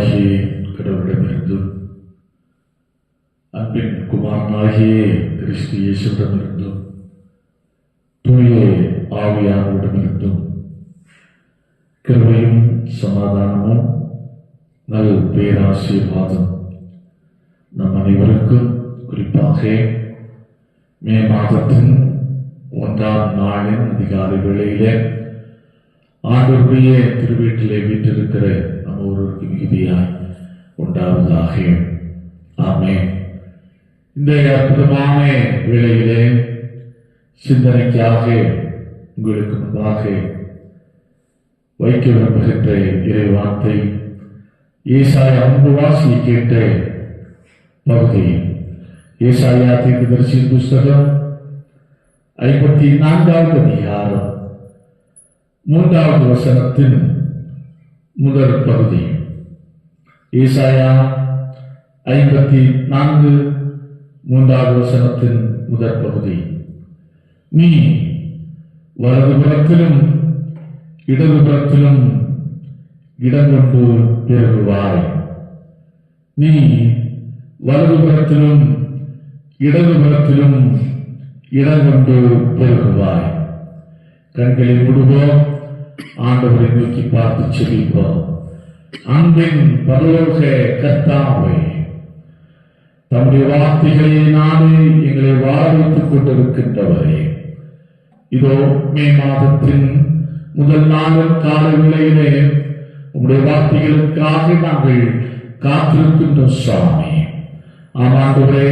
குமாரனாகிய கடவுளிடமிருந்தும் அன்பின் குமாரனாகிய கிறிஸ்து இயேசுவிடமிருந்தும் தூய ஆவியானவரிடமிருந்தும் கிருபையும் சமாதானமும் நல் பேராசீர்வாதம் நம் அனைவருக்கும் குறிப்பாக மே மாதத்தின் ஒன்றாம் நாளின் அதிகாலை வேளையிலே ஆண்டவருடைய திருவீட்டிலே வீட்டிருக்கிற நம்ம ஒருவருக்கு மிகுதியாய் உண்டாவதாக ஆமே இந்த அற்புதமான வேளையிலே சிந்தனைக்காக உங்களுக்கு முன்பாக வைக்க விரும்புகின்ற இறை வார்த்தை ஏசாய அன்பு வாசியை கேட்ட பகுதி ஏசாயா தீர்க்கதரிசியின் புஸ்தகம் ஐம்பத்தி நான்காவது அதிகாரம் மூன்றாவது வசனத்தின் முதல் பகுதி. ஈசாயா ஐம்பத்தி நான்கு மூன்றாவது வசனத்தின் முதற் பகுதி. நீ வலதுபுறத்திலும் இடதுபுறத்திலும் இடம் கொண்டு பெருகுவாய். நீ வலதுபுறத்திலும் இடதுபுறத்திலும் இடம் கொண்டு பெருகுவாய். கண்களை மூடுவோம். ஆண்டவரை நோக்கி பார்த்து செபிப்போம். அன்பின் பரலோக கர்த்தாவே தம்முடைய வார்த்தைகளை நானே எங்களை வாழ வைத்துக் கொண்டிருக்கின்றவரே. இதோ மே மாதத்தின் முதல் நாளின் கால வேளையிலே உங்களுடைய வார்த்தைகளுக்காக நாங்கள் காத்திருக்கின்றோம் சுவாமி. ஆமாண்டவரே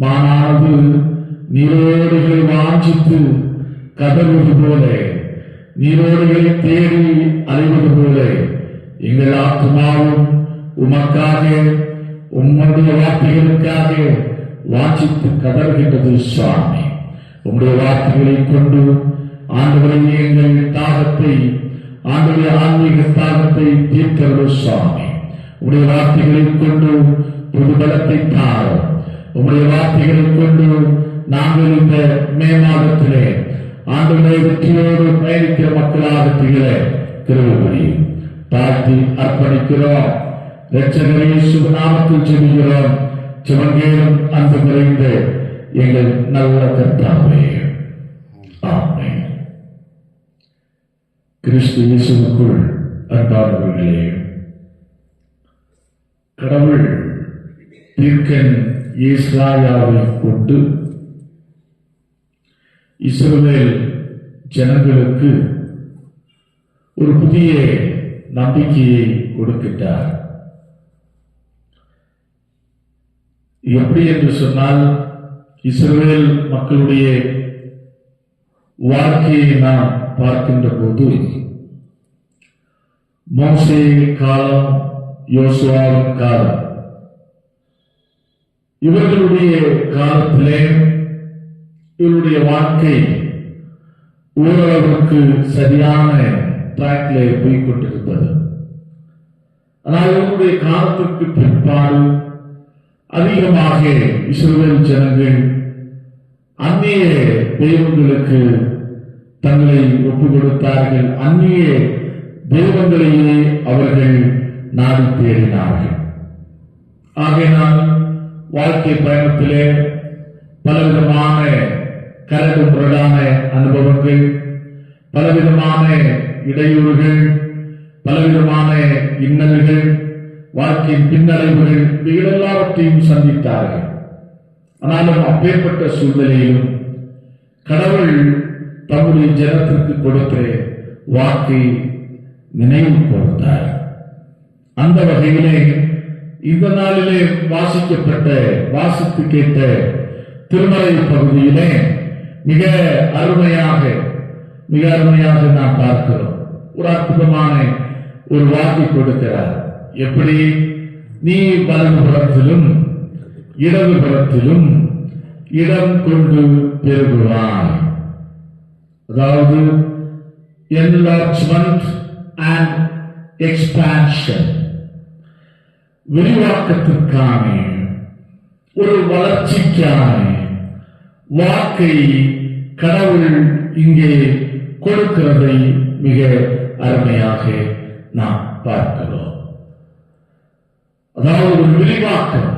மானானது நீரோடுகளை வாஞ்சித்து கதறுவது போல நீரோடுகளை தேடி அலைவது போல எங்கள் ஆத்மாவும் உமக்காக உம்முடைய வார்த்தைகளுக்காக வாசித்து கதறுகின்றது சுவாமி. உம்முடைய வார்த்தைகளை கொண்டு ஆண்டவரை எங்கள் தாகத்தை ஆண்டுடைய ஆன்மீக தாகத்தை தீர்க்கிறது சுவாமி. உம்முடைய வார்த்தைகளை கொண்டு புது பலத்தை தாரும். உம்முடைய வார்த்தைகளை கொண்டு நாங்கள் இந்த மே மாதத்திலே ஆண்டுகளை வெற்றியோடு பயணிக்கிற மக்களாக திகழ திருவுபடி தாழ்த்தி அர்ப்பணிக்கிறோம். ரட்சகரே சுபநாமத்தில் செல்கிறோம் சிவங்கேலும் அன்பு நிறைந்த எங்கள் நல்ல கர்த்தாவே. ஆமென். கிறிஸ்து இயேசுக்குள் அன்பானவர்களே கடவுள் தீர்க்கன் ஈஸ்ராயாவை கொண்டு இஸ்ரேல் ஜனங்களுக்கு ஒரு புதிய நம்பிக்கையை கொடுக்கின்றார். எப்படி என்று சொன்னால் இஸ்ரேல் மக்களுடைய வாழ்க்கையை நாம் பார்க்கின்ற போது மோசே காலம் யோசுவாவின் காலம் இவர்களுடைய காலத்திலே இவருடைய வாழ்க்கை ஓரளவுக்கு சரியான டிராக்ல போய்கொண்டிருந்தது ஆனால் இவருடைய காலத்துக்கு பிற்பாடு அதிகமாக இஸ்ரவேல் ஜனங்கள் அந்நிய தெய்வங்களுக்கு தங்களை ஒப்பு கொடுத்தார்கள் அந்நிய தெய்வங்களையே அவர்கள் நாடி தேடினார்கள். ஆகையினால் வாழ்க்கை பயணத்திலே பலவிதமான கரடு முரடான அனுபவங்கள் பலவிதமான இடையூறுகள் பலவிதமான இன்னல்கள் வாழ்க்கையின் பின்னடைவுகள் எல்லாவற்றையும் சந்தித்தார்கள். ஆனாலும் அப்பேற்பட்ட சூழ்நிலையிலும் கடவுள் தம்முடைய ஜனத்திற்கு கொடுத்த வாக்கை நினைவு கொடுத்தார் அந்த வகையிலே இந்த நாளிலே வாசிக்கப்பட்ட வாசித்து கேட்ட திருமலை பகுதியிலே மிக அருமையாக மிக அருமையாக நாம் பார்க்கிறோம். ஒரு அற்புதமான ஒரு வாக்கு கொடுக்கிறார். எப்படி? நீ வலதுபுறத்திலும் இடதுபுறத்திலும் இடம் கொண்டு பெருகுவாய் அதாவது என்லார்ஜ்மெண்ட் அண்ட் எக்ஸ்பான்ஷன் விரிவாக்கத்திற்கான ஒரு வளர்ச்சிக்கான வாக்கை கடவுள் இங்கே கொடுக்கிறதை மிக அருமையாக நாம் பார்க்கிறோம். அதாவது ஒரு விரிவாக்கம்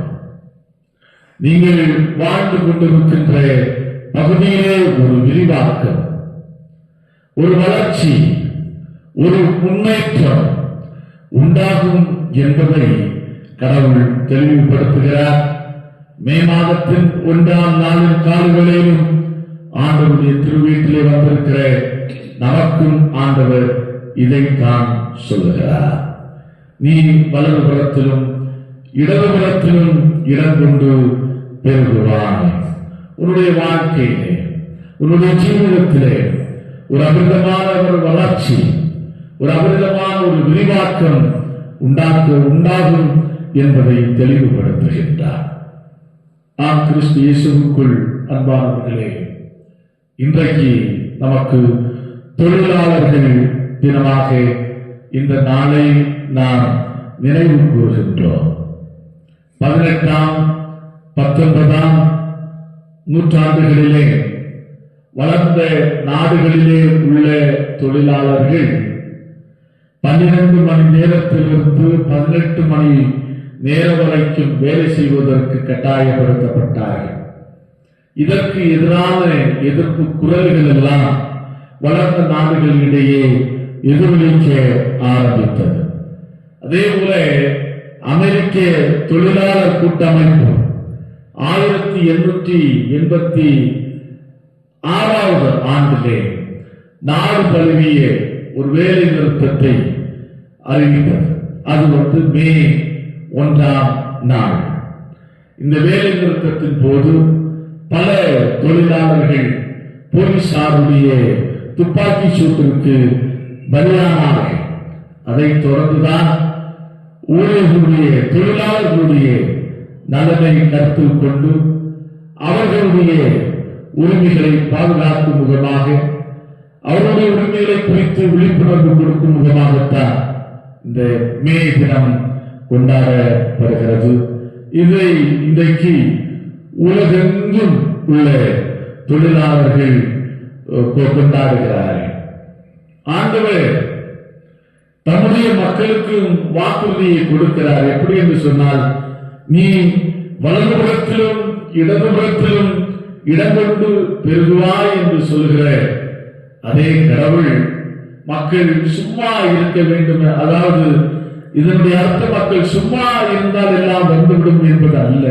நீங்கள் வாழ்ந்து கொண்டிருக்கின்ற பகுதியிலே ஒரு விரிவாக்கம் ஒரு வளர்ச்சி ஒரு முன்னேற்றம் உண்டாகும் என்பதை கடவுள் தெளிவுபடுத்துகிறார். மே மாதத்தின் ஒன்றாம் நாளின் காலங்களிலும் ஆண்டவருடைய திருவீட்டிலே வந்திருக்கிற நமக்கும் ஆண்டவர் இதைத்தான் சொல்லுகிறார். நீ வலதுபுறத்திலும் இடதுபுறத்திலும் இடம் கொண்டு பெருகுவாய். உன்னுடைய வாழ்க்கையிலே உன்னுடைய ஜீவிதத்திலே ஒரு அமிர்தமான ஒரு வளர்ச்சி ஒரு அமிர்தமான ஒரு விரிவாக்கம் உண்டாக்க உண்டாகும் என்பதை தெளிவுபடுத்துகின்றார். நான் கிறிஸ்து இயேசுக்குள் அன்பானவர்களே இன்றைக்கு நமக்கு தொழிலாளர்கள் தினமாக இந்த நாளை நாம் நினைவு கூறுகின்றோம். பதினெட்டாம் பத்தொன்பதாம் நூற்றாண்டுகளிலே வளர்ந்த நாடுகளிலே உள்ள தொழிலாளர்கள் பன்னிரண்டு மணி நேரத்திலிருந்து பதினெட்டு மணி நேரம் வரைக்கும் வேலை செய்வதற்கு கட்டாயப்படுத்தப்பட்டார்கள். இதற்கு எதிரான எதிர்ப்பு குரல்கள் எல்லாம் வளர்ந்த நாடுகளிடையே எதிரொலிக்க ஆரம்பித்தது. அதே போல அமெரிக்க தொழிலாளர் கூட்டமைப்பு ஆயிரத்தி எண்ணூற்றி எண்பத்தி ஆறாவது ஆண்டிலே நாடு தழுவிய ஒரு வேலை நிறுத்தத்தை அறிவித்தது. அது வந்து மே ஒன்றாம் நாள். இந்த வேலை நிறுத்தத்தின் போது பல தொழிலாளர்கள் போலீசாருடைய துப்பாக்கி சூட்டிற்கு பலியானார்கள். அதைத் தொடர்ந்துதான் ஊழியர்களுடைய தொழிலாளர்களுடைய நலனை கருத்தில் கொண்டு அவர்களுடைய உரிமைகளை பாதுகாக்கும் முகமாக அவருடைய உரிமைகளை குறித்து விழிப்புணர்வு கொடுக்கும் முகமாகத்தான் இந்த மே தினம் கொண்டாடப்படுகிறது இதை இன்றைக்கு உலகெங்கும் உள்ள தொழிலாளர்கள் கொண்டாடுகிறார்கள். ஆண்டவர் தம்முடைய மக்களுக்கு வாக்குறுதியை கொடுக்கிறார். எப்படி என்று சொன்னால் நீ வலதுபுறத்திலும் இடதுபுறத்திலும் இடம் கொண்டு பெருகுவாய் என்று சொல்கிற அதே கடவுள் மக்கள் சும்மா இருக்க வேண்டும். அதாவது இதனுடைய அர்த்த மக்கள் சும்மா இருந்தால் எல்லாம் வந்துவிடும் என்பது அல்ல.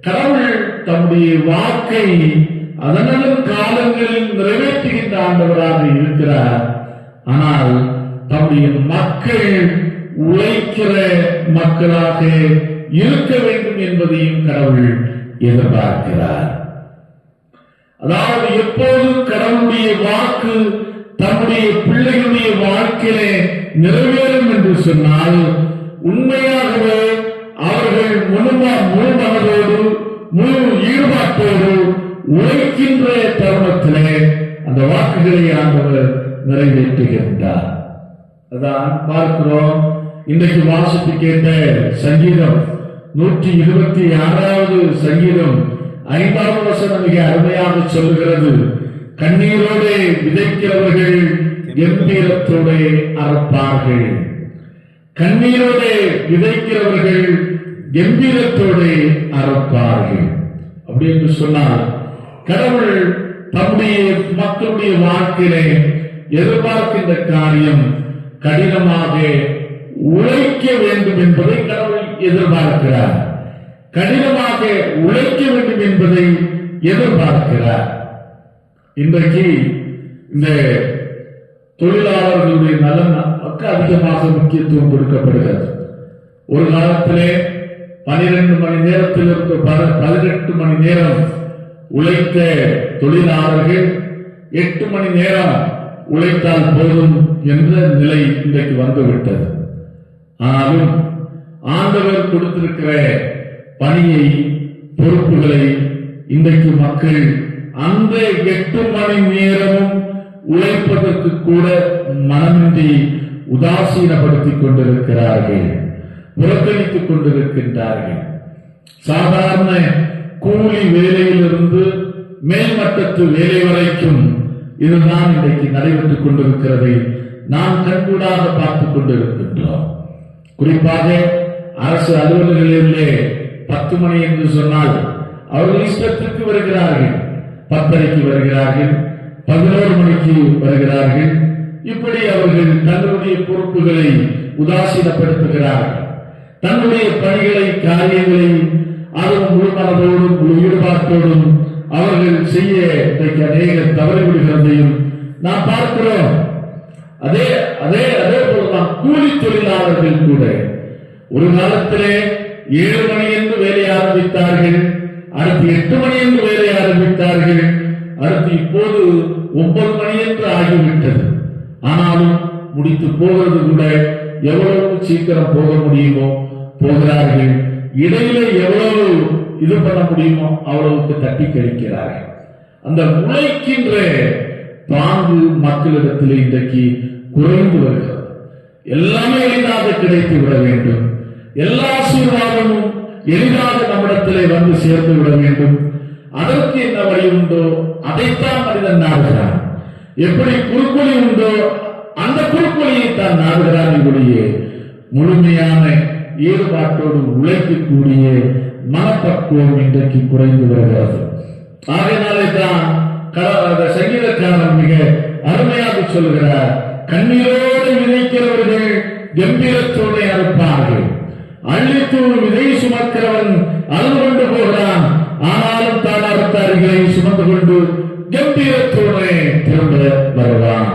கடவுள் தம்முடைய வாக்கை அதனதன் காலங்களில் நிறைவேற்றுகின்ற ஆண்டவராக இருக்கிறார். ஆனால் தம்முடைய மக்கள் உழைக்கிற மக்களாக இருக்க வேண்டும் என்பதையும் கடவுள் எதிர்பார்க்கிறார். அதாவது எப்போதும் கடவுளுடைய வாக்கு தம்முடைய பிள்ளைகளுடைய வாழ்க்கையிலே நிறைவேறும் என்று சொன்னால் உண்மையாகவே அவர்கள் முழுமா முழு மனதோடு முழு ஈடுபாட்டோடு உழைக்கின்ற தருணத்திலே அந்த வாக்குகளை ஆண்டவர் நிறைவேற்றுகின்றார். அதான் பார்க்கிறோம் இன்றைக்கு வாசித்து கேட்ட சங்கீதம் நூற்றி இருபத்தி ஆறாவது சங்கீதம் ஐந்தாவது வசனம் மிக அருமையாக சொல்லுகிறது. கண்ணீரோடு விதைக்கிறவர்கள் கம்பீரத்தோடு அறப்பார்கள். கண்ணீரோடு விதைக்கிறவர்கள் கம்பீரத்தோடு அறப்பார்கள். அப்படி என்று சொன்னால் கடவுள் தம்முடைய மக்களுடைய வாழ்க்கையிலே எதிர்பார்க்கின்ற காரியம் கடினமாக உழைக்க வேண்டும் என்பதை கடவுள் எதிர்பார்க்கிறார். கடினமாக உழைக்க வேண்டும் என்பதை எதிர்பார்க்கிறார். இன்றைக்கு இந்த தொழிலாளர்களுடைய நலன் அதிகமாக முக்கியத்துவம் கொடுக்கப்படுகிறது. ஒரு காலத்திலே பனிரெண்டு மணி நேரத்திலிருந்து பத- பதினெட்டு மணி நேரம் உழைத்த தொழிலாளர்கள் எட்டு மணி நேரம் உழைத்தால் போதும் என்ற நிலை இன்றைக்கு வந்துவிட்டது. ஆனாலும் ஆண்டவர் கொடுத்திருக்கிற பணியை பொறுப்புகளை இன்றைக்கு மக்கள் அந்த எட்டு மணி நேரமும் உழைப்பதற்கு கூட மனமின்றி உதாசீனப்படுத்திக் கொண்டிருக்கிறார்கள் புறக்கணித்துக் கொண்டிருக்கின்றார்கள். சாதாரண கூலி வேலையிலிருந்து மேல்மட்டத்து வேலை வரைக்கும் இதுதான் இன்றைக்கு நடைபெற்றுக் கொண்டிருக்கிறதை நாம் கண்கூடாக பார்த்துக் கொண்டிருக்கின்றோம். குறிப்பாக அரசு அலுவலர்களிலே பத்து மணி என்று சொன்னால் அவர்கள் இஷ்டத்திற்கு வருகிறார்கள். பத்தரைக்கு வருகிறார்கள் பதினோரு மணிக்கு வருகிறார்கள். இப்படி அவர்கள் தங்களுடைய பொறுப்புகளை உதாசீனப்படுத்துகிறார்கள். தன்னுடைய பணிகளை காரியங்களை அதுவும் முழுமனதோடும் முழு ஈடுபாட்டோடும் அவர்கள் செய்ய இன்றைக்கு அநேக தவறிவிடுகிறதையும் நாம் பார்க்கிறோம். அதே அதே அதே போலதான் கூலி தொழிலாளர்கள் கூட. ஒரு காலத்திலே ஏழு மணி என்று வேலை ஆரம்பித்தார்கள். அடுத்து எட்டு மணி என்று வேலை ஆரம்பித்தார்கள். அடுத்து இப்போது ஒன்பது மணி என்று ஆகிவிட்டது. ஆனாலும் முடித்து போகிறது கூட எவ்வளவு சீக்கிரம் போக முடியுமோ போகிறார்கள். இடையில எவ்வளவு இது பண்ண முடியுமோ அவ்வளவுக்கு தட்டி கழிக்கிறார்கள். அந்த உழைக்கின்ற பாங்கு மக்களிடத்தில் இன்றைக்கு குறைந்து வருகிறது. எல்லாமே எளிதாக கிடைத்து விட வேண்டும். எல்லா ஆசீர்வாதமும் எளிதாக நம்மிடத்திலே வந்து சேர்ந்து விட வேண்டும். அதற்கு என்ன வழி உண்டோ அதைத்தான் மனிதன் நாடுகிறான். எப்படி குறுக்கொழி உண்டோ அந்த குறுக்கொழியை தான் நாடுகிறான் இவருடைய முழுமையான ஈடுபாட்டோடு உழைக்கக்கூடிய மனப்பக்குவம் இன்றைக்கு குறைந்து வருகிறது. ஆகையினாலே தான் சங்கீதக்காரன் மிக அருமையாக சொல்கிறார் கண்ணீரோடு விதைக்கிறவர்கள் கம்பீரத்தோடு அறுப்பார்கள். அள்ளித்தூள் விதை சுமக்கிறவன் அழுது கொண்டு போகிறான். ஆனாலும் தான் அறுத்த அருகிலை சுமந்து கொண்டு கம்பீரத்தோடு திரும்ப வருவான்.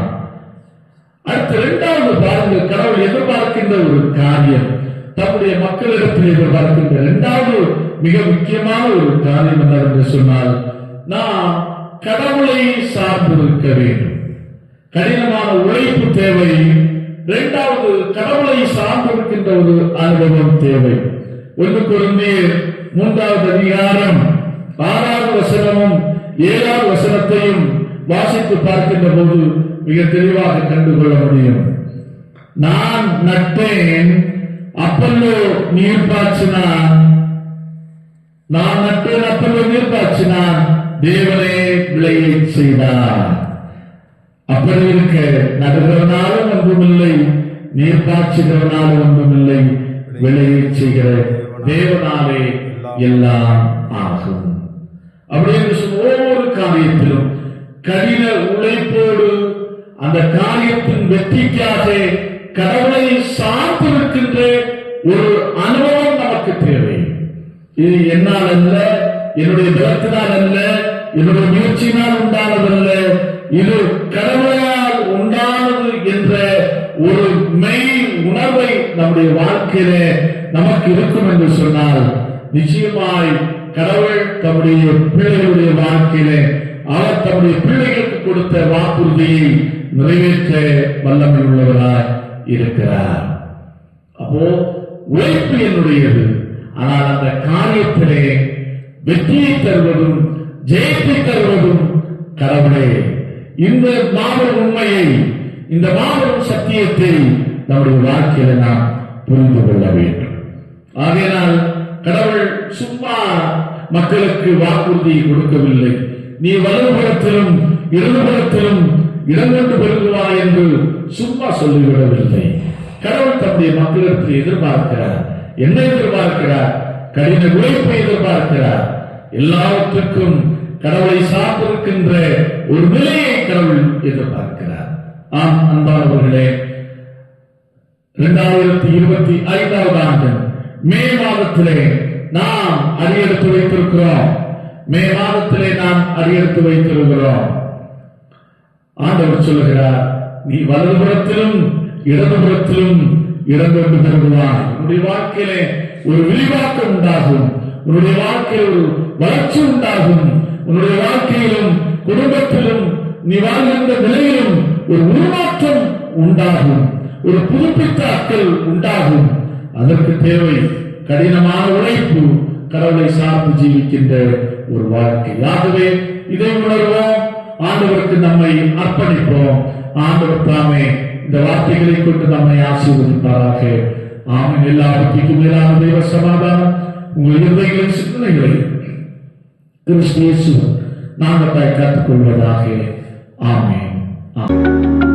அடுத்த இரண்டாவது பாருங்கள் கடவுள் எதிர்பார்க்கின்ற ஒரு காரியம். தம்முடைய மக்களிடத்தில் எதிர்பார்க்கின்ற இரண்டாவது மிக முக்கியமான ஒரு காரியம் என்னவென்று சொன்னால் நாம் கடவுளை சார்ந்திருக்க வேண்டும். கடினமான உழைப்பு தேவை இரண்டாவது கடவுளை சார்ந்திருக்கின்ற ஒரு அனுபவம் தேவை. ஒன்று குழந்தையர் மூன்றாவது அதிகாரம் ஆறாவது வசனமும் ஏழாவது வசனத்தையும் வாசித்து பார்க்கின்ற போது மிக தெளிவாக கண்டுகொள்ள முடியும். நான் நட்டேன் அப்பல்லோ நீர் பாய்ச்சினா நான் நட்டேன் அப்பல்லோ நீர் பாய்ச்சினா தேவனே விளையை செய்தார். அப்படி இருக்க நடுகிறனாலும் ஒன்றுமில்லை நீர் பாய்ச்சுகிறனாலும் ஒன்றுமில்லை விளையை செய்கிற தேவனாலே எல்லாம் ஆகும். அப்படி ஒவ்வொரு காரியத்திலும் கடின உழைப்போடு அந்த காரியத்தின் வெற்றிக்காக கடவுளை சார்ந்திருக்கின்ற ஒரு அனுபவம் நமக்கு தேவை. இது என்னால் அல்ல என்னுடைய பலத்தினால் அல்ல என்னுடைய முயற்சியினால் உண்டானதல்ல இது கடவுளால் உண்டானது என்ற ஒரு மெய் உணர்வை நம்முடைய வாழ்க்கையில நமக்கு இருக்கும் என்று சொன்னால் நிச்சயமாய் கடவுள் தம்முடைய பிள்ளைகளுடைய வாழ்க்கையில அவர் தம்முடைய பிள்ளைகளுக்கு கொடுத்த வாக்குறுதியை நிறைவேற்ற வல்லமை உள்ளவராய் இருக்கிறார். அப்போ உழைப்பு என்னுடையது. ஆனால் அந்த காரியத்திலே வெற்றியை தருவதும் ஜெயத்தை தருவதும் கடவுளே. இந்த மாபெரும் உண்மையை இந்த மாபெரும் சத்தியத்தை நம்முடைய வாழ்க்கையில நாம் புரிந்து கொள்ள வேண்டும். ஆகையினால் கடவுள் சும்மா மக்களுக்கு வாக்குறுதி கொடுக்கவில்லை. நீ வலதுபுறத்திலும் இடதுபுறத்திலும் இடங்கொண்டு பெருகுவாய் என்று சும்மா சொல்லிவிடவில்லை. கடவுள் தம்முடைய மக்களிடத்தில் எதிர்பார்க்கிறார். என்ன எதிர்பார்க்கிறார். கடின உழைப்பை எதிர்பார்க்கிறார். எல்லாவற்றுக்கும் கடவுளை சார்ந்திருக்கின்ற ஒரு நிலையை கடவுள் எதிர்பார்க்கிறார். ஆம் அன்பானவர்களே இரண்டாயிரத்தி இருபத்தி ஐந்தாவது ஆண்டு மே மாதத்திலே நாம் அடியெடுத்து வைத்திருக்கிறோம். மே மாதத்திலே நாம் அடியெடுத்து வைத்திருக்கிறோம். ஆண்டவர் சொல்லுகிறார் நீ வலதுபுறத்திலும் இடதுபுறத்திலும் இடம் கொண்டு பெறுவாய் உன்னுடைய வாழ்க்கையிலே ஒரு விரிவாக்கம் உண்டாகும். உன்னுடைய வாழ்க்கையில் ஒரு வளர்ச்சி உண்டாகும். உன்னுடைய வாழ்க்கையிலும் குடும்பத்திலும் நீ வாழ்கின்ற நிலையிலும் ஒரு உருமாற்றம் உண்டாகும். ஒரு புதுப்பித்த அக்கல் உண்டாகும். அதற்கு தேவை கடினமான உழைப்பு. கடவுளை சார்ந்து ஜீவிக்கின்ற ஒரு வாழ்க்கை. ஆகவே இதை உணர்வோம். ஆண்டவருக்கு நம்மை அர்ப்பணிப்போம். ஆண்டவர் தாமே இந்த வார்த்தைகளை கொண்டு நம்மை ஆசீர்வதிப்பாராக. ஆமென். எல்லாவற்றிற்கும் மேலான தெய்வ சமாதானம். உங்கள் இருதயங்களின் சிந்தனைகளை கிறிஸ்து நாங்கள் கற்றுக்கொள்வதாக ஆமென். ஆமே